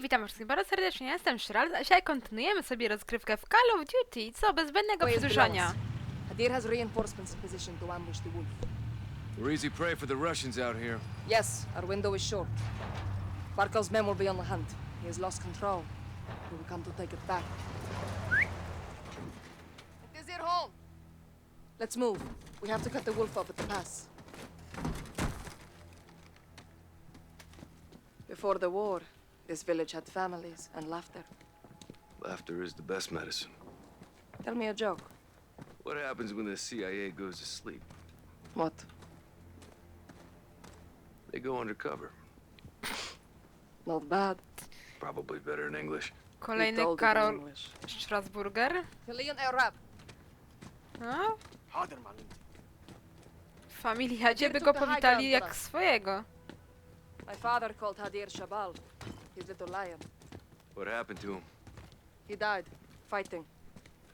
witam wszystkich bardzo serdecznie, ja jestem Shral, a dzisiaj kontynuujemy sobie rozgrywkę w Call of Duty, co bez zbędnego przedłużania. Hadir has reinforcements in position to ambush the wolf. We're easy prey for the Russians out here. Yes, our window is short. Barkov's men will be on the hunt. He has lost control. We will come to take it back. It is your home! Let's move. We have to cut the wolf off at the pass. Before the war, this village had families and laughter. Laughter is the best medicine. Tell me a joke. What happens when the CIA goes to sleep? What? They go undercover. Not bad. Probably better in English. We Kolejny told it in Karol English. Strasburger. Chilean Arab. No, حاضر معلمتي w familiadzie by Gdzie go tu ta powitali Hagar jak teraz? swojego. My father called Hadir Shabal, his little lion. What happened to him? He died fighting.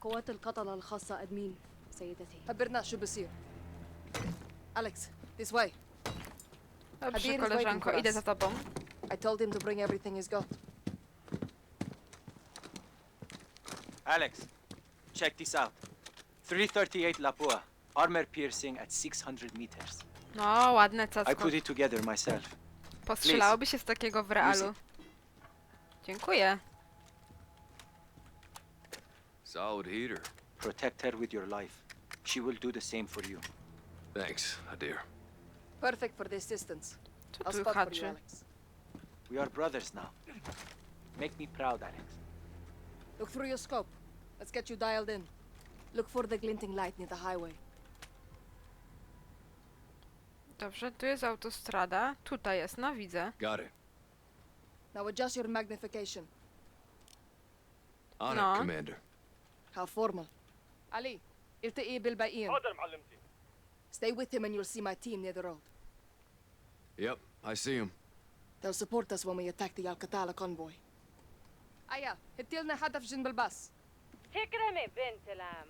قوات القتلة الخاصة أدمين سيدتي خبرنا شو بصير. Alex, this way. Dobrze, Hadir is waiting koleżanko, for idę us. za tobą. I told him to bring everything he's got. Alex, check this out. 338 Lapua, armor piercing at 600 meters. No, ładne I cacko. put it together myself. Postrzelałoby się z takiego w realu. Dziękuję. Solid heater. Protect her with your life. She will do the same for you. Thanks, Hadir. Perfect for this distance. Co I'll tu spot for you, haczy? Alex. We are brothers now. Make me proud, Alex. Look through your scope. Let's get you dialed in. Look for the glinting light near the highway. Dobrze, tu jest autostrada. Tutaj jest, no widzę. Got it. Now adjust your magnification. On No. it, Commander. How formal. Ali, التقي بالباقيين. حاضر معلمتي. Stay with him and you'll see my team near the road. Yep, I see him. They'll support us when we attack the Al-Qatala convoy. Aya, هدي لنا هدف جنب الباص. تكرمي بنت العم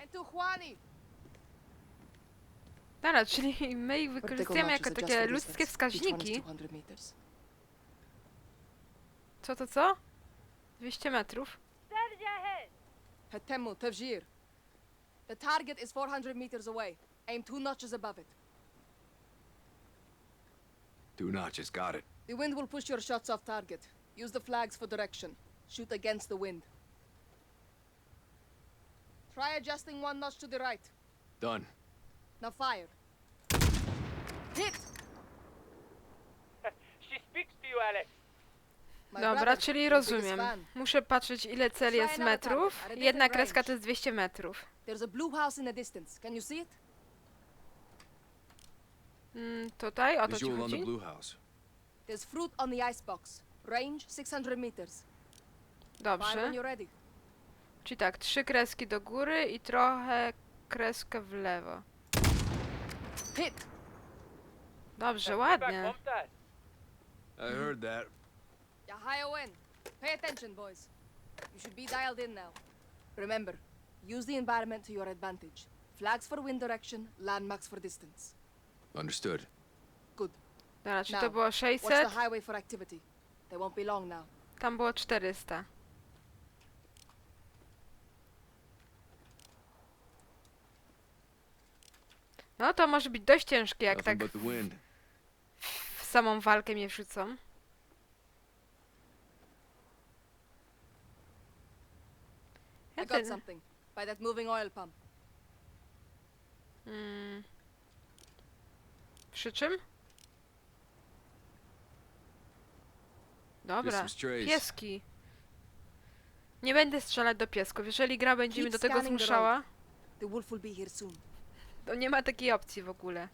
انتوا اخواني. Dobra, czyli my ich Vertical wykorzystujemy jako notches adjust takie for ludzkie distance. Each one is wskaźniki. Co to co? 200 metrów. Hattemu, Tafjir. The target is 400 meters away. Aim two notches above it. Two notches, got it. The wind will push your shots off target. Use the flags for direction. Shoot against the wind. Try adjusting one notch to the right. Done. Now fire. Hit! she speaks to you, Alex. Dobra, czyli rozumiem. Muszę patrzeć ile cel jest metrów. Jedna kreska to jest 200 metrów. There's a blue house in the distance. Can you see it? Mm, tutaj, o to ci Visual on the chodzi? blue house. There's fruit on the icebox. Range 600 meters. Fire Dobrze. when you're ready. Czyli tak, trzy kreski do góry i trochę kreskę w lewo. Hit! Dobrze, ładnie. I heard that. Yahayowen. Pay attention, boys. You should be dialed in now. Remember, use the environment to your advantage. Flags for wind direction, landmarks for distance. Understood. Good. Dobra, czy Now, to było Watch the 600? highway for activity. They won't be long now. Tam było 400. No to może być dość ciężkie, jak Nothing tak but the wind. w samą walkę mnie wrzucą. I got something. By that moving oil pump. mm, przy czym? Dobra, some strays. pieski. Nie będę strzelać do piesków. Jeżeli gra będzie mnie do tego scanning the zmuszała, The wolf will be here soon. to nie ma takiej opcji w ogóle.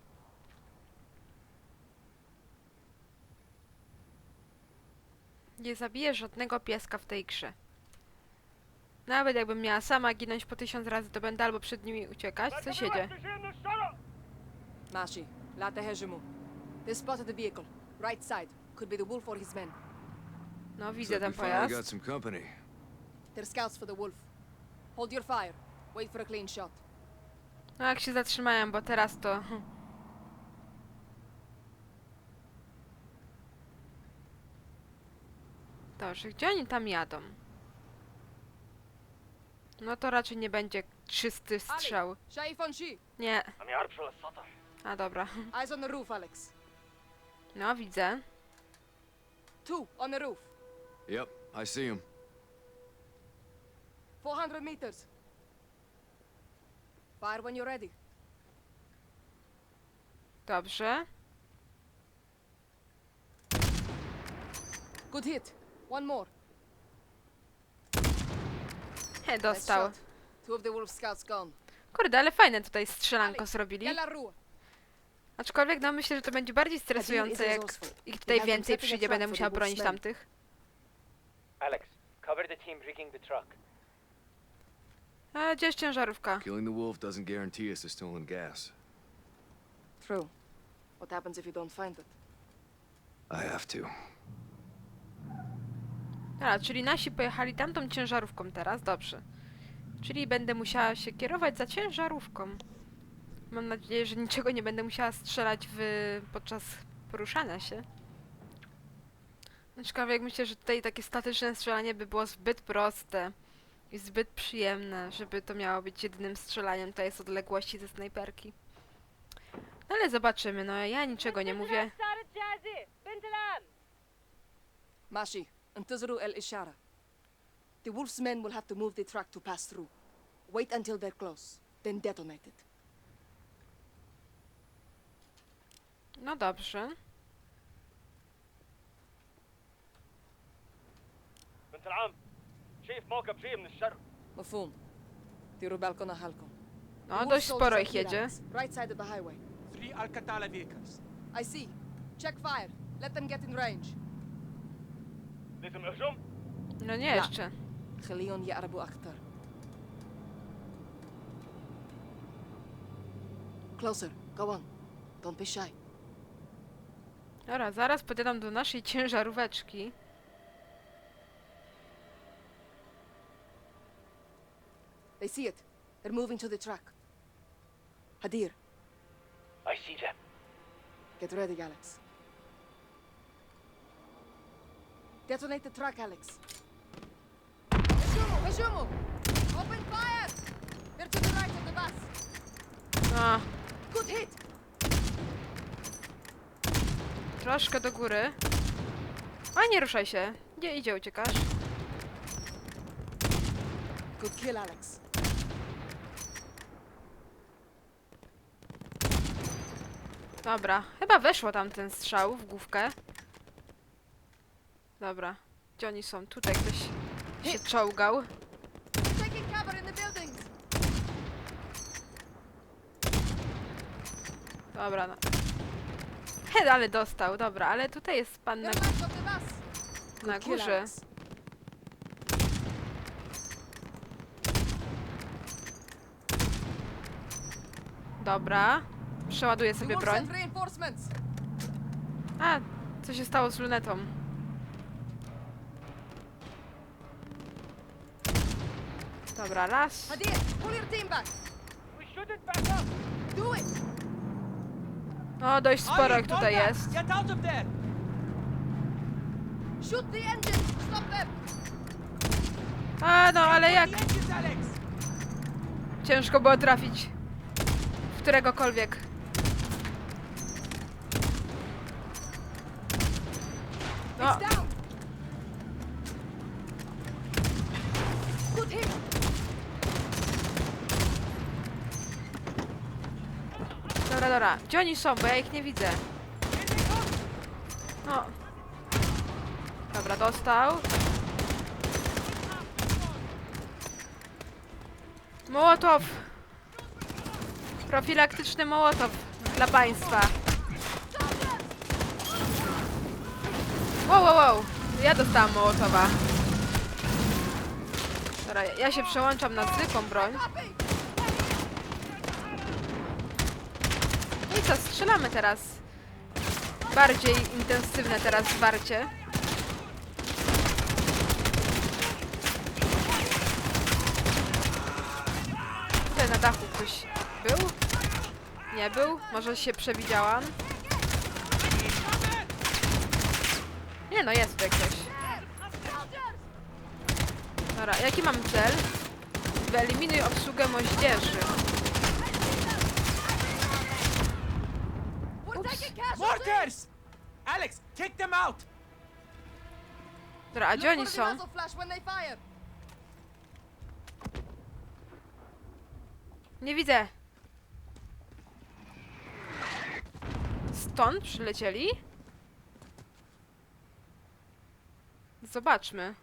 Nie zabiję żadnego pieska w tej grze. Nawet jakbym miała sama ginąć po tysiąc razy, to będę albo przed nimi uciekać. Co się dzieje? Mashi, la tehejimu. They spotted the vehicle. Right side. Could be the wolf or his men. No, widzę ten got pojazd. some company. They're scouts for the wolf. Hold your fire. Wait for a clean shot. No, jak się zatrzymałem, bo teraz to... Dobrze, gdzie oni tam jadą? No to raczej nie będzie czysty strzał. شايف on she. Nie. عم يعرف شو السطح A dobra. Eyes on the roof, Alex. No, widzę. Two on the roof. Yep, I see him. 400 meters. Fire when you're ready. Dobrze. Good hit. One more. He, dostał. Kurde, ale fajne tutaj strzelanko zrobili. Aczkolwiek no myślę, że to będzie bardziej stresujące, jak ich tutaj więcej przyjdzie, będę musiała bronić tamtych. Alex, cover the team rigging the truck. A gdzie jest ciężarówka? Killing the wolf doesn't guarantee us the stolen gas. True. What happens if you don't find it? I have to. Dobra, czyli nasi pojechali tamtą ciężarówką teraz, dobrze. Czyli będę musiała się kierować za ciężarówką. Mam nadzieję, że niczego nie będę musiała strzelać w, podczas poruszania się. No, Aczkolwiek myślę, że tutaj takie statyczne strzelanie by było zbyt proste i zbyt przyjemne, żeby to miało być jedynym strzelaniem, to jest odległości ze snajperki. No ale zobaczymy, no ja niczego nie mówię. Masz ich. انتظروا الإشارة. The wolf's men will have to move the truck to pass through. Wait until they're close, then detonate it. No dobrze. بنت العم شايف موكب جاي من الشرق مفهوم. ديروا بالكم على حالكم. The No wolf dość soldiers sporo are ich here, jedzie. Alex. Right side of the highway. Three Alcatala vehicles. I see. Check fire. Let them get in range. لازم اهجم No nie jeszcze. خليهم يقربوا أكتر. Closer. Go on. Don't be shy. Dobra, zaraz podjadę do naszej ciężaróweczki. They see it. They're moving to the truck. Hadir, I see them get ready, Alex. Detonate the truck, Alex. По чому? Open fire! They're to the right of the bus. No, Good hit! troszkę do góry. A nie ruszaj się. Nie idzie, uciekasz. Good kill, Alex. Dobra, chyba weszło tam ten strzał w główkę. Dobra, gdzie oni są? Tutaj ktoś się czołgał. Dobra, no. He, ale dostał, dobra, ale tutaj jest pan na, na górze. Dobra. Przeładuję sobie broń. A, co się stało z lunetą? Dobra, raz. Hadir, pull your team back. We shouldn't back up Do it. No, dość sporo jak tutaj jest. Get out of there! Shoot the engines. Stop them. A, no, ale jak ciężko było trafić w któregokolwiek. No, It's down. Good hit. Dobra. Gdzie oni są, bo ja ich nie widzę. No. Dobra, dostał. Mołotow. Profilaktyczny mołotow dla państwa. Wow, wow, wow. Ja dostałam mołotowa. Dobra, ja się przełączam na zwykłą broń. Copy. No i co, strzelamy teraz. Bardziej intensywne teraz zwarcie. Tutaj na dachu ktoś był? Nie był? Może się przewidziałam? Nie no, jest tu jak ktoś. Dobra, jaki mam cel? Wyeliminuj obsługę moździerzy. We're Oops. Mortars! Alex, take them out! Dobra, a gdzie oni są? Nie widzę. Stąd przylecieli? Zobaczmy.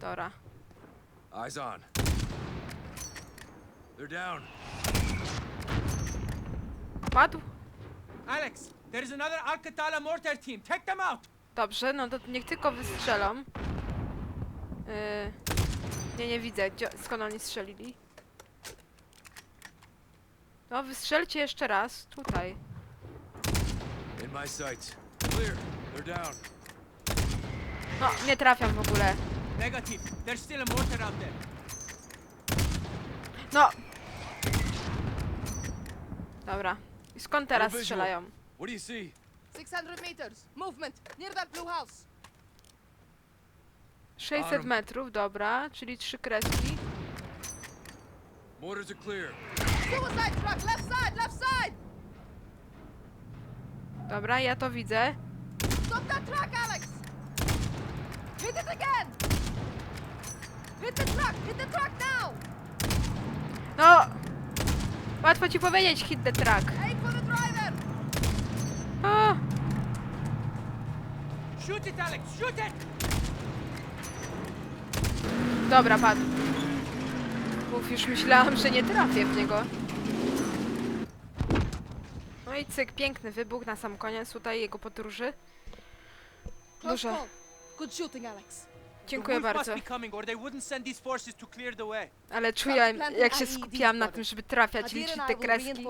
Dobra. Eyes on. They're down. Padł? Alex, there is another Alcatala mortar team. Take them out! Dobrze, no to niech tylko wystrzelą. Yy... Nie, nie widzę. Gdzie, skąd oni strzelili? No, wystrzelcie jeszcze raz. Tutaj. In my sights. Clear. They're down. No, nie trafiam w ogóle. Negative. There's still a mortar out there. No! Dobra. I skąd teraz visual. strzelają? What do you see? 600 meters. Movement. Near that blue house. 600 Arm. metrów, dobra, czyli trzy kreski. Mortars are clear. Suicide truck. Left side. Left side. Dobra, ja to widzę. Stop that truck, Alex. Hit it again. Hit the truck. Hit the truck now. No! Łatwo ci powiedzieć, hit the track. Aim for the driver. O! Shoot it, Alex! Shoot it! Dobra, padł. Uf, już myślałam, że nie trafię w niego. No i cyk, piękny wybuch na sam koniec tutaj jego podróży. Close Dużo. call. Good shooting, Alex. Dziękuję bardzo. Ale czuję, jak się skupiłam na tym, żeby trafiać, Hadir liczyć te I kreski.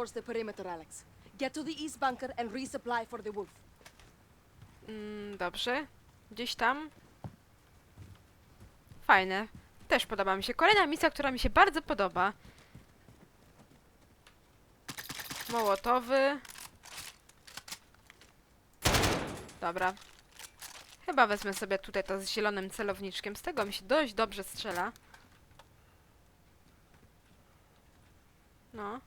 Mm, dobrze. Gdzieś tam. Fajne. Też podoba mi się. Kolejna misja, która mi się bardzo podoba. Mołotowy. Dobra. Chyba wezmę sobie tutaj to z zielonym celowniczkiem. Z tego mi się dość dobrze strzela. No.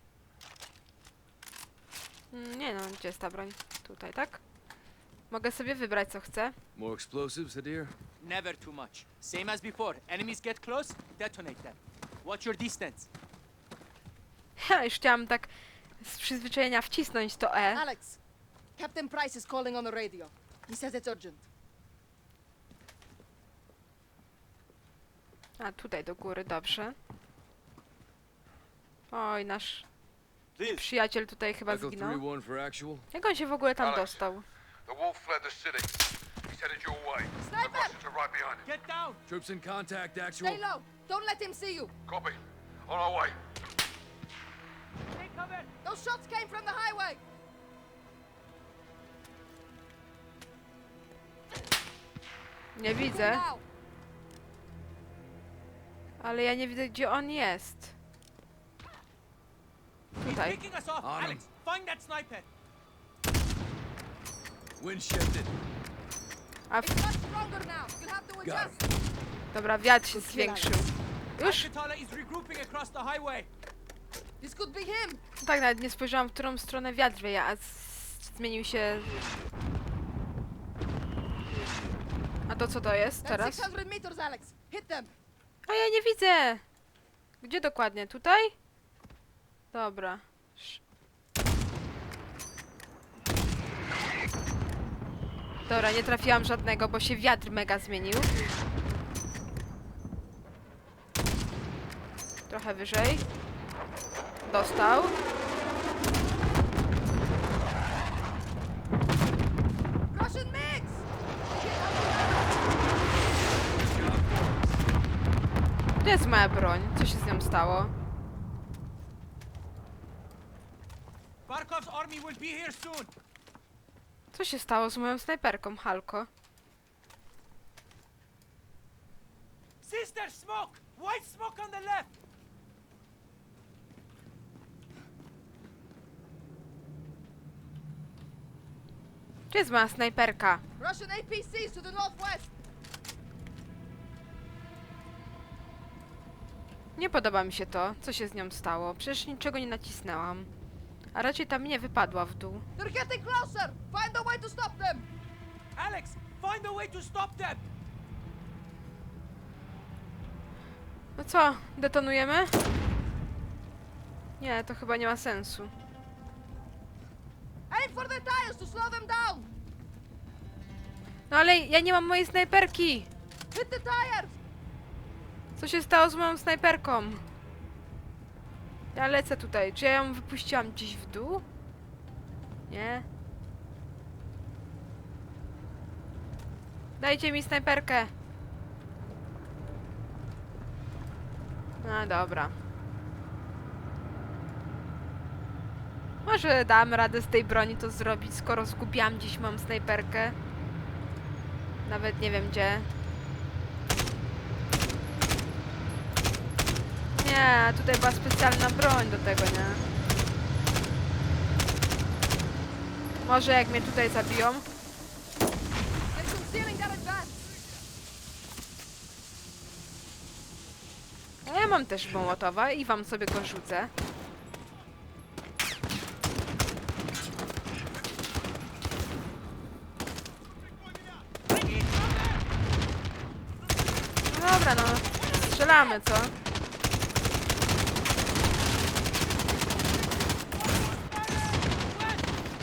Mm, Nie no, gdzie jest ta broń? Tutaj, tak? Mogę sobie wybrać co chcę. More explosives, Hadir? Never too much. Same as before. Enemies get close, detonate them. Watch your distance. Ja już chciałam tak z przyzwyczajenia wcisnąć to E. Alex, Captain Price is calling on the radio. He says it's urgent. A tutaj do góry, dobrze. Oj, nasz przyjaciel tutaj chyba zginął. 3-1 for actual. Jak on się w ogóle tam dostał? The wolf fled the city. He's headed your way. The Sniper! Russians are right behind him. Get down! Troops in contact, actual. Stay low. Don't let him see you. Copy. On our way. Take cover! Those shots came from the highway. Nie widzę, Now. Ale ja nie widzę gdzie on jest. Tutaj. On him. Alex, find that sniper! Wind shifted. A w... Got. Dobra, wiatr się zwiększył. Już? Alcatala is regrouping across the highway. This could be him. Tak, nawet nie spojrzałam w którą stronę wiatr wieje, a z... zmienił się... A to co to jest That's teraz? 600 meters, Alex. Hit them. A ja nie widzę! Gdzie dokładnie? Tutaj? Dobra. Dobra, nie trafiłam żadnego, bo się wiatr mega zmienił. Trochę wyżej. Dostał. Russian mix. Gdzie jest moja broń? Co się z nią stało? Barkov's army will be here soon. Co się stało z moją snajperką, Halko? Sister, smoke! White smoke on the left! Gdzie jest moja snajperka? Russian APCs to the northwest. Nie podoba mi się to. Co się z nią stało? Przecież niczego nie nacisnęłam. A raczej tam nie wypadła w dół. They're getting closer! Find a way to stop them! Alex, find a way to stop them! No co, detonujemy? Nie, to chyba nie ma sensu. Aim for the tires to slow them down! No ale ja nie mam mojej snajperki! Hit the tires! Co się stało z moją snajperką? Ja lecę tutaj. Czy ja ją wypuściłam gdzieś w dół? Nie. Dajcie mi snajperkę. No dobra. Może dam radę z tej broni to zrobić, skoro zgubiłam gdzieś mam snajperkę. Nawet nie wiem gdzie. Nie, tutaj była specjalna broń do tego, nie? Może jak mnie tutaj zabiją? A ja mam też mołotowa i wam sobie go rzucę. No dobra, no. Strzelamy, co?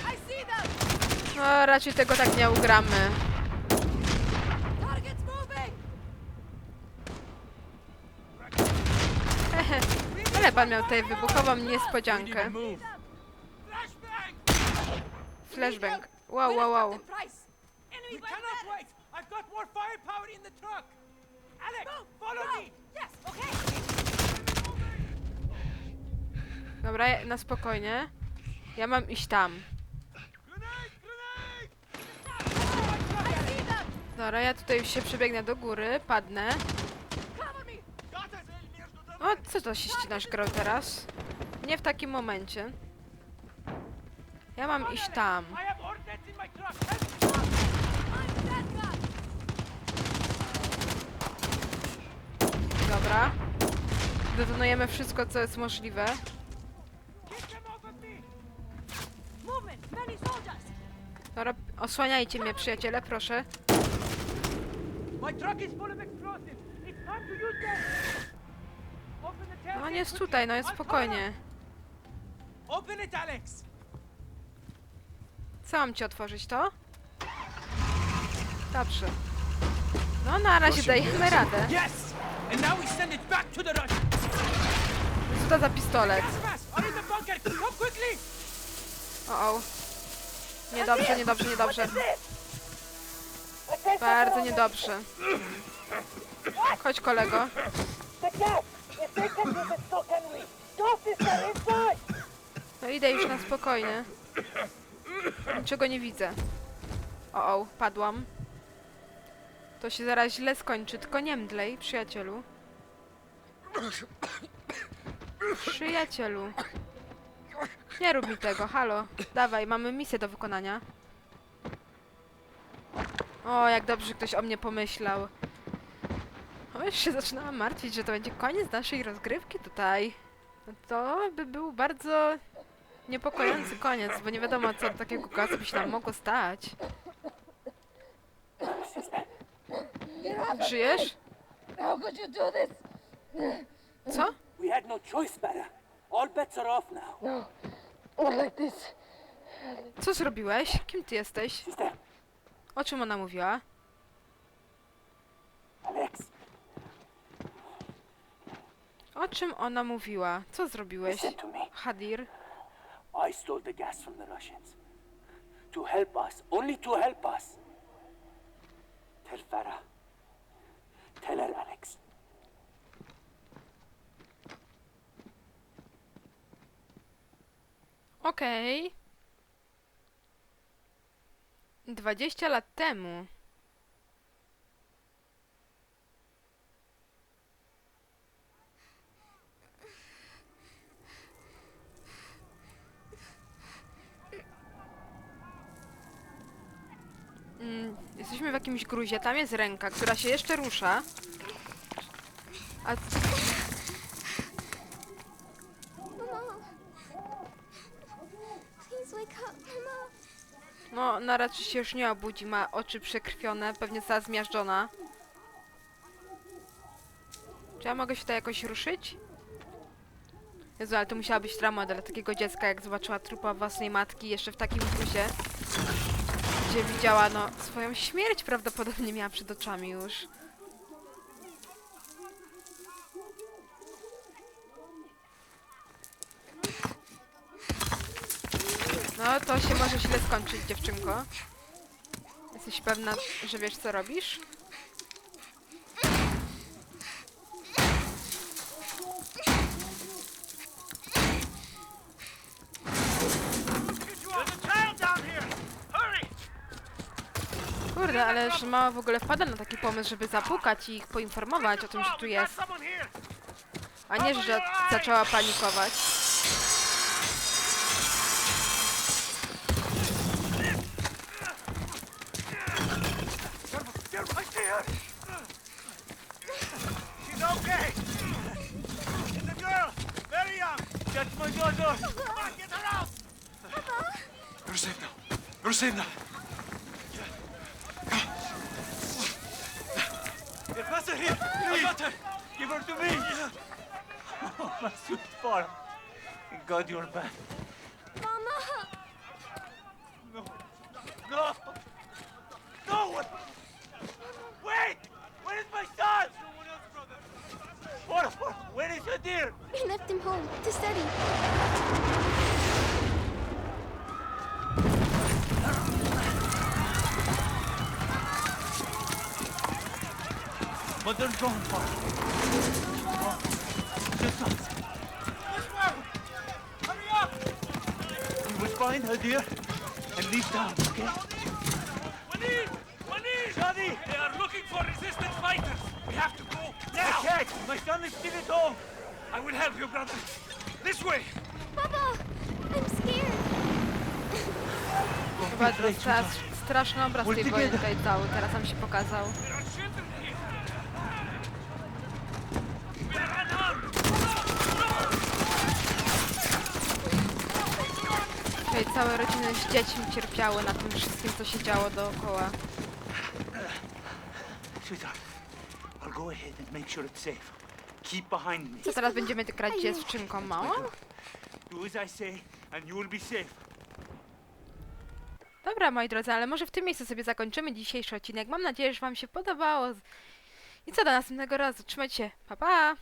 I see them! No, raczej tego tak nie ugramy. Ale pan miał tutaj wybuchową niespodziankę. Flashbang. Wow, wow, wow. Captain Price? We cannot wait! I've got more firepower in the truck! Alex, follow me! Yes, okay! Dobra, na spokojnie. Ja mam iść tam. Dobra, ja tutaj się przebiegnę do góry, padnę. O, co to się ścinasz grał teraz? Nie w takim momencie. Ja mam iść tam. Dobra. Detonujemy wszystko, co jest możliwe. Dobra, osłaniajcie mnie, przyjaciele, proszę. No on jest tutaj, no jest spokojnie. Open it, Alex! Co mam ci otworzyć, to? Dobrze. No, na razie dajemy radę. Yes! And now we send it back to the Russians! Co to za pistolet? O, o. Niedobrze, niedobrze, niedobrze. Bardzo niedobrze. Chodź, kolego. No idę już na spokojnie. Niczego nie widzę. O, o, padłam. To się zaraz źle skończy, tylko nie mdlej, przyjacielu. Przyjacielu. Nie rób mi tego, halo. Dawaj, mamy misję do wykonania. O, jak dobrze ktoś o mnie pomyślał. O, już się zaczynałam martwić, że to będzie koniec naszej rozgrywki tutaj. No to by był bardzo niepokojący koniec, bo nie wiadomo, co takiego gazu by się nam mogło stać. Żyjesz? How could you do this? Co? We had no choice, Bara. All bets are off now. No, not like this. Co zrobiłeś? Kim ty jesteś? Sister, O czym ona mówiła? O czym ona mówiła? Co zrobiłeś? Hadir? I stole the gas from the Russians. To help us, only to help us. Tell Farah. Tell her, Alex. Okej. 20 lat temu. Mm, jesteśmy w jakimś gruzie. Tam jest ręka, która się jeszcze rusza. A No, ona raczej się już nie obudzi, ma oczy przekrwione, pewnie została zmiażdżona. Czy ja mogę się tutaj jakoś ruszyć? Jezu, ale to musiała być trauma dla takiego dziecka, jak zobaczyła trupa własnej matki jeszcze w takim wózie. Gdzie widziała, no, swoją śmierć prawdopodobnie miała przed oczami już. No, to się może źle skończyć, dziewczynko. Jesteś pewna, że wiesz, co robisz? Kurde, ale że mama w ogóle wpada na taki pomysł, żeby zapukać i ich poinformować o tym, że tu jest. A nie, że zaczęła panikować. Now. You're safe now. Get faster here! Please! I got her! Give her to me! Oh, my sweet boy! Thank God you're back. Mama! No! No! No! Wait! Where is my son? Someone else, brother. What? what? Where is your dear? We left him home to study. Mother gone far. Just us. This way! Hurry up! We will find her, dear, and leave town, okay? Wanid! Wanid! Johnny! They are looking for resistance fighters! We have to go now! I can't! My son is still at home! I will help you, brother! This way! Papa! I'm scared. Chyba to teraz straszny obraz tej wojny tutaj dał, teraz nam się pokazał. Całe rodziny z dziećmi cierpiały na tym wszystkim, co się działo dookoła. Sweetheart, I'll go ahead and make sure it's safe. Keep behind me. Co teraz będziemy grać dziewczynką małą? Do as I say, and you will be safe. Dobra, moi drodzy, ale może w tym miejscu sobie zakończymy dzisiejszy odcinek. Mam nadzieję, że wam się podobało. I co do następnego razu. Trzymajcie się. Pa, pa!